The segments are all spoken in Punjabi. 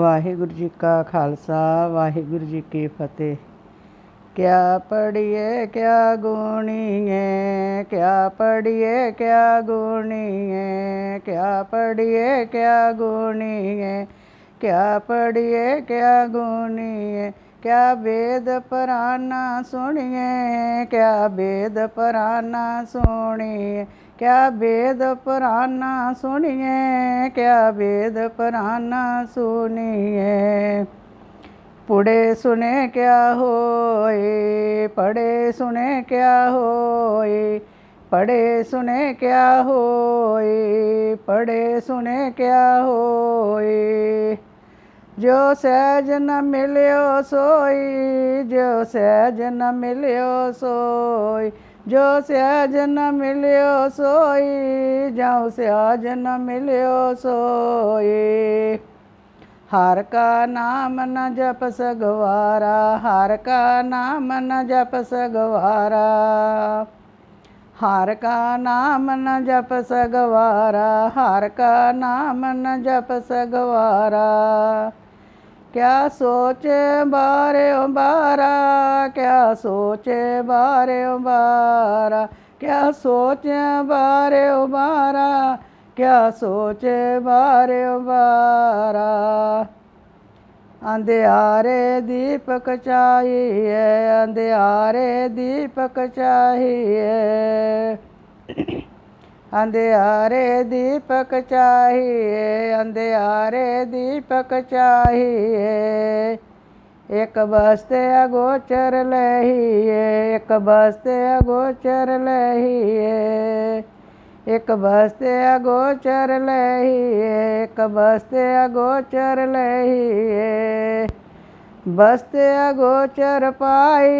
ਵਾਹਿਗੁਰੂ ਜੀ ਕਾ ਖਾਲਸਾ, ਵਾਹਿਗੁਰੂ ਜੀ ਕੀ ਫਤਿਹ। ਕਿਆ ਪੜੀਏ ਕਿਆ ਗੁਣੀਏ, ਕਿਆ ਪੜੀਏ ਕਿਆ ਗੁਣੀਏ, ਕਿਆ ਪੜੀਏ ਕਿਆ ਗੁਣੀਏ, ਕਿਆ ਪੜੀਏ ਕਿਆ ਗੁਣੀਏ, ਕਿਆ ਵੇਦ ਪੁਰਾਨਾ ਸੁਣੀਏ, ਕਿਆ ਵੇਦ ਪੁਰਾਨਾ ਸੁਣੀਏ। क्या वेद पुराना सुनिए क्या वेद पुराना सुनिए पुड़े सुने क्या होए पढ़े सुने क्या होए पढ़े सुने क्या होए पढ़े सुने क्या होए जो सहज न मिलो सोई जो सहज न मिलो सोई ਜੋ ਸਹਿਜ ਨ ਮਿਲਿਓ ਸੋਈ, ਜੋ ਸਹਿਜ ਨ ਮਿਲਿਓ ਸੋਈ। ਹਰ ਕਾ ਨਾਮ ਨ ਜਪ ਸਗਵਾਰਾ, ਹਰ ਕਾ ਨਾਮ ਨ ਜਪ ਸਗਵਾਰਾ। ਹਰ ਕਾ ਨਾਮ ਨ ਜਪ ਸਗਵਾਰਾ, ਹਰ ਕਾ ਨਾਮ ਨ ਜਪ ਸਗਵਾਰਾ। ਕਿਆ ਸੋਚੇ ਬਾਰੇ ਬਾਰਾ ਕਿਆ ਸੋਚੇ ਬਾਰਿਓ ਬਾਰਾ ਕਿਆ ਸੋਚੇ ਬਾਰੇ ਬਾਰਾ ਕਿਆ ਸੋਚੇ ਬਾਰੇ ਬਾਰਾ ਅੰਧਿਆਰੇ ਦੀਪਕ ਚਾਹੀਏ, ਅੰਧਿਆਰੇ ਦੀਪਕ ਚਾਹੀਏ। ਅੰਧਿਆਰੇ ਦੀਪਕ ਚਾਹੀਏ, ਅੰਧਿਆਰੇ ਦੀਪਕ ਚਾਹੀਏ। ਇੱਕ ਬਸਤੇ ਅਗੋਚਰ ਲਹੀਏ, ਇੱਕ ਬਸਤੇ ਅਗੋਚਰ ਲਹੀਏ। ਇੱਕ ਬਸਤੇ ਅਗੋਚਰ ਲਹੀਏ, ਇੱਕ ਬਸਤੇ ਅਗੋਚਰ ਲਹੀਏ। ਬਸਤੇ ਅਗੋਚਰ ਪਾਈ,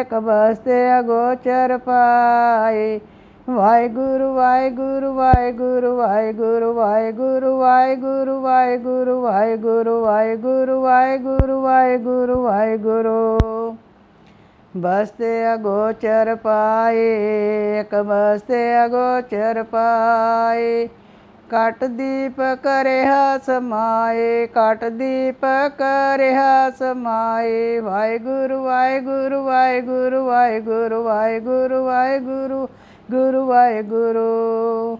ਇੱਕ ਬਸਤੇ ਅਗੋਚਰ ਪਾਈ। ਵਾਹਿਗੁਰੂ ਵਾਹਿਗੁਰੂ ਵਾਹਿਗੁਰੂ ਵਾਹਿਗੁਰੂ ਵਾਹਿਗੁਰੂ ਵਾਹਿਗੁਰੂ ਵਾਹਿਗੁਰੂ ਵਾਹਿਗੁਰੂ ਵਾਹਿਗੁਰੂ ਵਾਹਿਗੁਰੂ ਵਾਹਿਗੁਰੂ ਵਾਹਿਗੁਰੂ ਬਸਤੇ ਅਗੋਚਰ ਪਾਏ ਇੱਕ ਬਸਤੇ ਅਗੋਚਰ ਪਾਏ ਕਟ ਦੀਪ ਕਰਿਆ ਸਮਾਏ ਕਟ ਦੀਪ ਕਰਿਆ ਸਮਾਏ ਵਾਹਿਗੁਰੂ ਵਾਹਿਗੁਰੂ ਵਾਹਿਗੁਰੂ ਵਾਹਿਗੁਰੂ ਵਾਹਿਗੁਰੂ ਵਾਹਿਗੁਰੂ ਗੁਰੂ ਵਾਹਿਗੁਰੂ।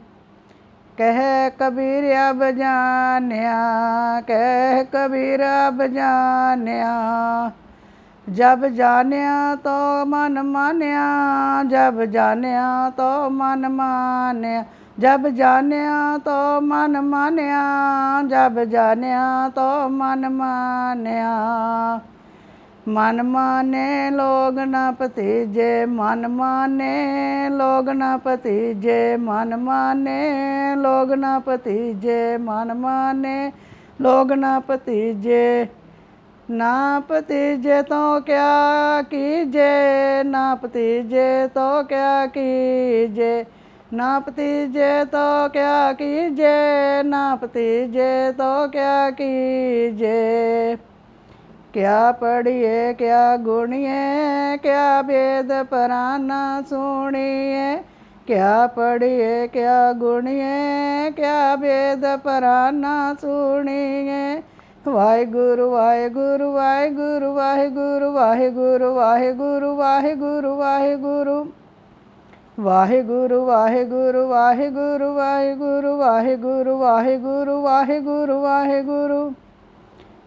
ਕਹਿ ਕਬੀਰ ਅਬ ਜਾਣਿਆ ਕਹਿ ਕਬੀਰ ਅਬ ਜਾਣਿਆ ਜਬ ਜਾਣਿਆ ਤੋ ਮਨ ਮਾਨਿਆ, ਜਬ ਜਾਣਿਆ ਤੋ ਮਨ ਮਾਨਿਆ। ਜਬ ਜਾਣਿਆ ਤੋ ਮਨ ਮਾਨਿਆ, ਜਬ ਜਾਣਿਆ ਤੋ ਮਨ ਮਾਨਿਆ। ਮਨ ਮਾਨੇ ਲੋਗ ਨਾ ਭਤੀਜੇ, ਮਨ ਮਾਨੇ ਲੋਗ ਨਾ ਭਤੀਜੇ, ਮਨ ਮਾਨੇ ਲੋਗ ਨਾ ਭਤੀਜੇ, ਮਨ ਮਾਨੇ ਲੋਗ ਨਾ ਭਤੀਜੇ। ਨਾ ਭਤੀਜੇ ਤੋਂ ਕਿਆ ਕੀਜੇ, ਨਾ ਭਤੀਜੇ ਤੋਂ ਕਿਆ ਕੀਜੇ। ਨਾ ਭਤੀਜੇ ਤੋਂ ਕਿਆ ਕੀਜੇ, ਨਾ ਭਤੀਜੇ ਤੋਂ ਕਿਆ ਕੀਜੇ। ਕਿਆ ਪੜੀਏ ਕਿਆ ਗੁਣੀਏ ਕਿਆ ਵੇਦ ਪੁਰਾਨਾ ਸੁਣੀਏ ਕਿਆ ਪੜੀਏ ਕਿਆ ਗੁਣੀਏ ਕਿਆ ਵੇਦ ਪਰਾਨਾ ਸੁਣੀਏ ਵਾਹਿਗੁਰੂ ਵਾਹਿਗੁਰੂ ਵਾਹਿਗੁਰੂ ਵਾਹਿਗੁਰੂ ਵਾਹਿਗੁਰੂ ਵਾਹਿਗੁਰੂ ਵਾਹਿਗੁਰੂ ਵਾਹਿਗੁਰੂ ਵਾਹਿਗੁਰੂ ਵਾਹਿਗੁਰੂ ਵਾਹਿਗੁਰੂ ਵਾਹਿਗੁਰੂ ਵਾਹਿਗੁਰੂ ਵਾਹਿਗੁਰੂ ਵਾਹਿਗੁਰੂ ਵਾਹਿਗੁਰੂ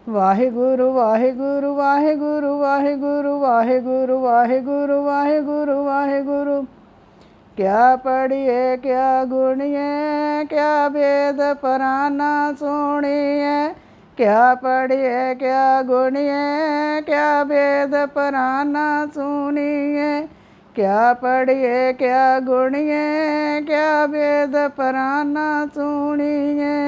ਵਾਹਿਗੁਰੂ ਵਾਹਿਗੁਰੂ ਵਾਹਿਗੁਰੂ ਵਾਹਿਗੁਰੂ ਵਾਹਿਗੁਰੂ ਵਾਹਿਗੁਰੂ ਵਾਹਿਗੁਰੂ ਵਾਹਿਗੁਰੂ। ਕਿਆ ਪੜੀਏ ਕਿਆ ਗੁਣੀਏ, ਕਿਆ ਵੇਦ ਪੁਰਾਨਾ ਸੁਣੀਏ। ਕਿਆ ਪੜੀਏ ਕਿਆ ਗੁਣੀਏ, ਕਿਆ ਵੇਦ ਪੁਰਾਨਾ ਸੁਣੀਏ। ਕਿਆ ਪੜੀਏ ਕਿਆ ਗੁਣੀਏ, ਕਿਆ ਵੇਦ ਪੁਰਾਨਾ ਸੁਣੀਏ।